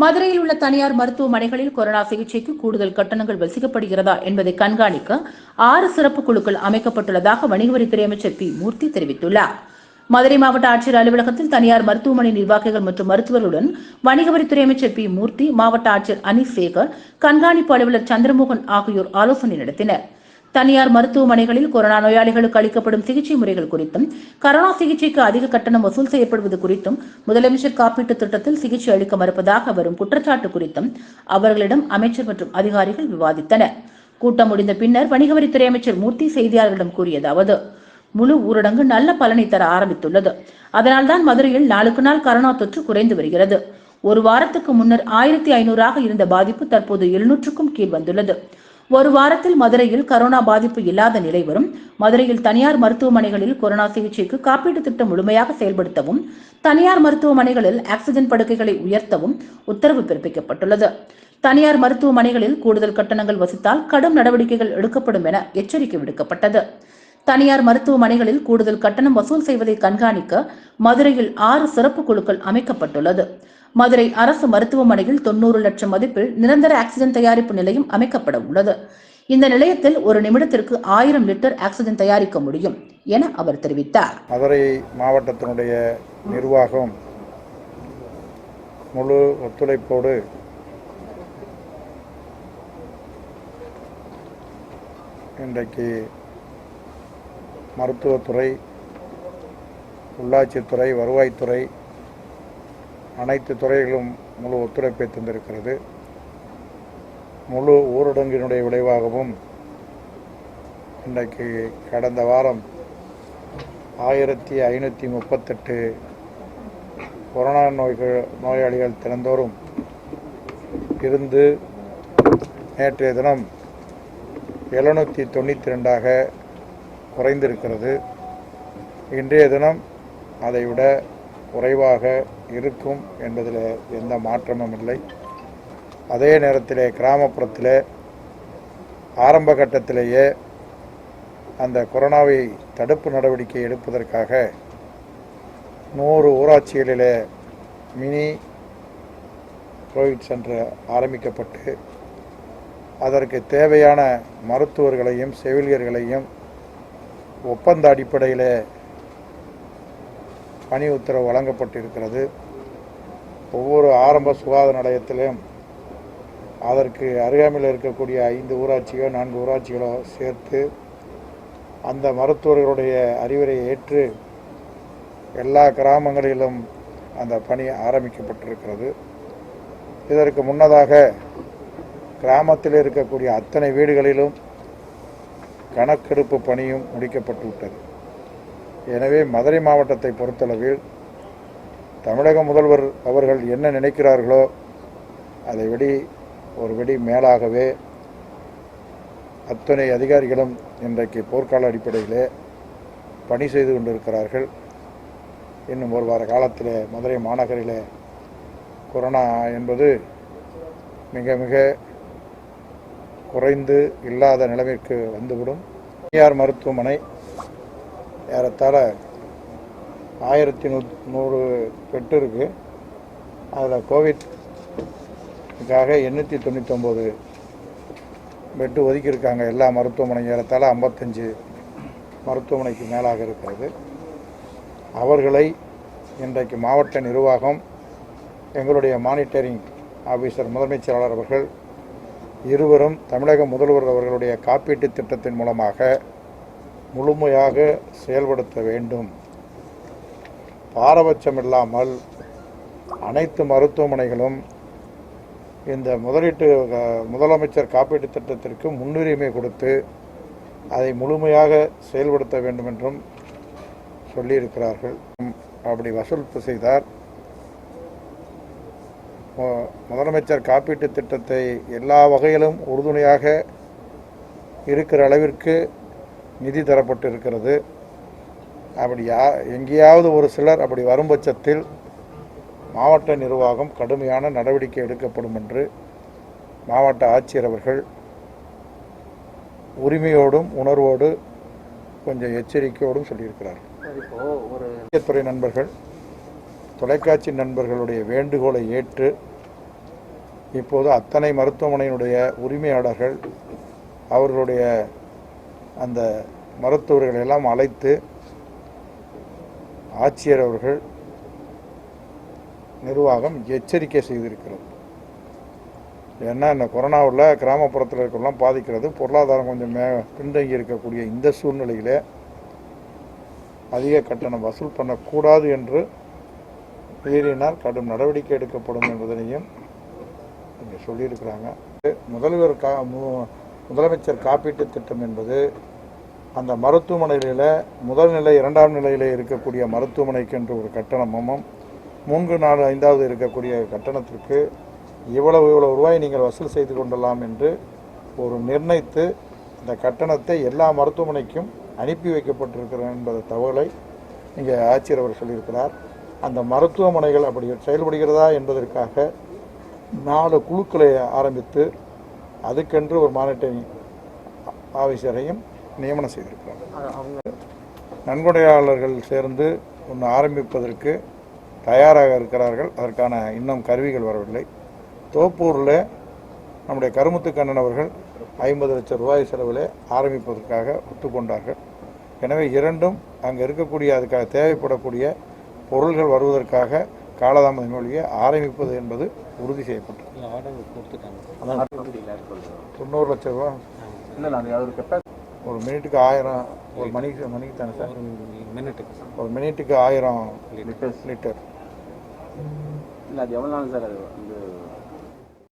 மதுரையில் உள்ள தனியார் மருத்துவமனைகளில் கொரோனா சிகிச்சைக்கு கூடுதல் கட்டணங்கள் வசிக்கப்படுகிறதா என்பதை கண்காணிக்க ஆறு சிறப்பு குழுக்கள் அமைக்கப்பட்டுள்ளதாக வணிகவரித்துறை அமைச்சர் பி. மூர்த்தி தெரிவித்துள்ளார். மதுரை மாவட்ட ஆட்சியர் அலுவலகத்தில் தனியார் மருத்துவமனை நிர்வாகிகள் மற்றும் மருத்துவர்களுடன் வணிகவரித்துறை அமைச்சர் பி. மூர்த்தி மாவட்ட ஆட்சியர் அனீஸ் சேகர் கண்காணிப்பு அலுவலர் சந்திரமோகன் ஆகியோர் ஆலோசனை நடத்தினர். தனியார் மருத்துவமனைகளில் கொரோனா நோயாளிகளுக்கு அளிக்கப்படும் சிகிச்சை முறைகள் குறித்தும் கரோனா சிகிச்சைக்கு அதிக கட்டணம் வசூல் செய்யப்படுவது குறித்தும் முதலமைச்சர் காப்பீட்டுத் திட்டத்தில் சிகிச்சை அளிக்க மறுப்பதாக வரும் குற்றச்சாட்டு குறித்தும் அவர்களிடம் அமைச்சர் மற்றும் அதிகாரிகள் விவாதித்தனர். கூட்டம் முடிந்த பின்னர் வணிகவரித்துறை அமைச்சர் மூர்த்தி செய்தியாளர்களிடம் கூறியதாவது முழு ஊரடங்கு நல்ல பலனை தர ஆரம்பித்துள்ளது. அதனால்தான் மதுரையில் நாளுக்கு நாள் கரோனா தொற்று குறைந்து வருகிறது. ஒரு வாரத்துக்கு முன்னர் ஆயிரத்தி ஐநூறாக இருந்த பாதிப்பு தற்போது எழுநூற்றுக்கும் கீழ் வந்துள்ளது. ஒரு வாரத்தில் மதுரையில் கரோனா பாதிப்பு இல்லாத நிலை வரும். மதுரையில் தனியார் மருத்துவமனைகளில் கொரோனா சிகிச்சைக்கு காப்பீட்டு திட்டம் முழுமையாக செயல்படுத்தவும் தனியார் மருத்துவமனைகளில் ஆக்சிஜன் படுக்கைகளை உயர்த்தவும் உத்தரவு பிறப்பிக்கப்பட்டுள்ளது. தனியார் மருத்துவமனைகளில் கூடுதல் கட்டணங்கள் வசித்தால் கடும் நடவடிக்கைகள் எடுக்கப்படும் என எச்சரிக்கை விடுக்கப்பட்டது. தனியார் மருத்துவமனைகளில் கூடுதல் கட்டணம் வசூல் செய்வதை கண்காணிக்க மதுரையில் ஆறு சிறப்பு குழுக்கள் அமைக்கப்பட்டுள்ளது. மதுரை அரசு மருத்துவமனையில் தொண்ணூறு லட்சம் மதிப்பில் நிரந்தர ஆக்சிஜன் தயாரிப்பு நிலையம் அமைக்கப்பட உள்ளது. இந்த நிலையத்தில் ஒரு நிமிடத்திற்கு ஆயிரம் லிட்டர் ஆக்சிஜன் தயாரிக்க முடியும் என அவர் தெரிவித்தார். மதுரை மாவட்டத்தினுடைய நிர்வாகம் முழு ஒத்துழைப்போடு இன்றைக்கு மருத்துவத்துறை உள்ளாட்சித்துறை வருவாய்த்துறை அனைத்து துறைகளும் முழு ஒத்துழைப்பை தந்திருக்கிறது. முழு ஊரடங்கினுடைய விளைவாகவும் இன்றைக்கு கடந்த வாரம் ஆயிரத்தி ஐநூற்றி முப்பத்தெட்டு கொரோனா நோய்கள் நோயாளிகள் தினந்தோறும் இருந்து நேற்றைய தினம் எழுநூற்றி தொண்ணூற்றி ரெண்டாக குறைந்திருக்கிறது. இன்றைய தினம் அதைவிட குறைவாக இருக்கும் என்பதில் எந்த மாற்றமும் இல்லை. அதே நேரத்தில் கிராமப்புறத்தில் ஆரம்ப கட்டத்திலேயே அந்த கொரோனாவை தடுப்பு நடவடிக்கை எடுப்பதற்காக நூறு ஊராட்சிகளிலே மினி கோவிட் சென்டர் ஆரம்பிக்கப்பட்டு அதற்கு தேவையான மருத்துவர்களையும் செவிலியர்களையும் ஒப்பந்த அடிப்படையில் பணி உத்தரவு வழங்கப்பட்டிருக்கிறது. ஒவ்வொரு ஆரம்ப சுகாதார நிலையத்திலும் அதற்கு அருகாமையில் இருக்கக்கூடிய ஐந்து ஊராட்சிகளோ நான்கு ஊராட்சிகளோ சேர்த்து அந்த மருத்துவர்களுடைய அறிவுரை ஏற்று எல்லா கிராமங்களிலும் அந்த பணி ஆரம்பிக்கப்பட்டிருக்கிறது. இதற்கு முன்னதாக கிராமத்தில் இருக்கக்கூடிய அத்தனை வீடுகளிலும் கணக்கெடுப்பு பணியும் முடிக்கப்பட்டு விட்டது எனவே மதுரை மாவட்டத்தை பொறுத்தளவில் தமிழக முதல்வர் அவர்கள் என்ன நினைக்கிறார்களோ அதை விடி ஒரு விடி மேலாகவே அத்தனை அதிகாரிகளும் இன்றைக்கு போர்க்கால அடிப்படையிலே பணி செய்து கொண்டிருக்கிறார்கள். இன்னும் ஒரு வார காலத்தில் மதுரை மாநகரில் கொரோனா என்பது மிக மிக குறைந்து இல்லாத நிலைமைக்கு வந்துவிடும். தனியார் மருத்துவமனை ஏறத்தாழ ஆயிரத்தி நூ நூறு பெட்டு இருக்குது அதில் கோவிட்காக எண்ணூற்றி தொண்ணூத்தொம்பது பெட்டு ஒதுக்கியிருக்காங்க. எல்லா மருத்துவமனை ஏறத்தாழ ஐம்பத்தஞ்சு மருத்துவமனைக்கு மேலாக இருக்கிறது. அவர்களை இன்றைக்கு மாவட்ட நிர்வாகம் எங்களுடைய மானிட்டரிங் ஆஃபீஸர் முதன்மைச் செயலாளர் அவர்கள் இருவரும் தமிழக முதல்வர் அவர்களுடைய காப்பீட்டு திட்டத்தின் மூலமாக முழுமையாக செயல்படுத்த வேண்டும். பாரபட்சம் இல்லாமல் அனைத்து மருத்துவமனைகளும் இந்த முதலீட்டு முதலமைச்சர் காப்பீட்டு திட்டத்திற்கு முன்னுரிமை கொடுத்து அதை முழுமையாக செயல்படுத்த வேண்டும் என்றும் சொல்லியிருக்கிறார்கள். அப்படி வசூல் செய்தார். முதலமைச்சர் காப்பீட்டு திட்டத்தை எல்லா வகையிலும் உறுதுணையாக இருக்கிற அளவிற்கு நிதி தரப்பட்டு இருக்கிறது. அப்படி யா எங்கேயாவது ஒரு சிலர் அப்படி வரும் பட்சத்தில் மாவட்ட நிர்வாகம் கடுமையான நடவடிக்கை எடுக்கப்படும் என்று மாவட்ட ஆட்சியர் அவர்கள் உரிமையோடும் உணர்வோடு கொஞ்சம் எச்சரிக்கையோடும் சொல்லியிருக்கிறார் ஒரு துறை நண்பர்கள் தொலைக்காட்சி நண்பர்களுடைய வேண்டுகோளை ஏற்று இப்போது அத்தனை மருத்துவமனையினுடைய உரிமையாளர்கள் அவர்களுடைய அந்த மருத்துவர்களை எல்லாம் அழைத்து ஆட்சியர் அவர்கள் நிர்வாகம் எச்சரிக்கை செய்திருக்கிறது. ஏன்னா இந்த கொரோனாவில் கிராமப்புறத்தில் இருக்கலாம் பாதிக்கிறது பொருளாதாரம் கொஞ்சம் மே பின்தங்கி இருக்கக்கூடிய இந்த சூழ்நிலையிலே அதிக கட்டணம் வசூல் பண்ணக்கூடாது என்று மீறினால் கடும் நடவடிக்கை எடுக்கப்படும் என்பதனையும் இங்கே சொல்லியிருக்கிறாங்க. முதல்வர் கா மு- முதலமைச்சர் காப்பீட்டு திட்டம் என்பது அந்த மருத்துவமனைகளில் முதல் நிலை இரண்டாம் நிலையில் இருக்கக்கூடிய மருத்துவமனைக்கென்று ஒரு கட்டணமும் மூன்று நாலு ஐந்தாவது இருக்கக்கூடிய கட்டணத்திற்கு இவ்வளவு இவ்வளவு ரூபாய் நீங்கள் வசூல் செய்து கொள்ளலாம் என்று ஒரு நிர்ணயித்து இந்த கட்டணத்தை எல்லா மருத்துவமனைக்கும் அனுப்பி வைக்கப்பட்டிருக்கிறது என்பத தகவலை இங்கே ஆட்சியர் அவர் சொல்லியிருக்கிறார். அந்த மருத்துவமனைகள் அப்படி செயல்படுகிறதா என்பதற்காக நாலு குழுக்களை ஆரம்பித்து அதுக்கென்று ஒரு மானிட்டரிங் ஆஃபீஸரையும் நியமனம் செய்திருக்கிறார் நன்கொடையாளர்கள் சேர்ந்து ஒன்று ஆரம்பிப்பதற்கு தயாராக இருக்கிறார்கள். அதற்கான இன்னும் கருவிகள் வரவில்லை. தோப்பூரில் நம்முடைய கருமுத்து கண்ணன் அவர்கள் ஐம்பது லட்சம் ரூபாய் செலவில் ஆரம்பிப்பதற்காக ஒத்துக்கொண்டார்கள். எனவே இரண்டும் அங்கே இருக்கக்கூடிய அதுக்காக தேவைப்படக்கூடிய பொருள்கள் வருவதற்காக காலதாமதம் மொழியை ஆரம்பிப்பது என்பது உறுதி செய்யப்பட்டது. தொண்ணூறு லட்சம் ரூபா. இல்லை இல்லை அது ஒரு கெப்பாசிட்டி ஒரு மினிட்டுக்கு ஆயிரம் ஒரு மணிக்கு மணிக்கு தானே சார்? மினிட்டுக்கு ஒரு மினிட்டுக்கு ஆயிரம் லிட்டர். இல்லை அது எவ்வளோ நாள் சார் அது வந்து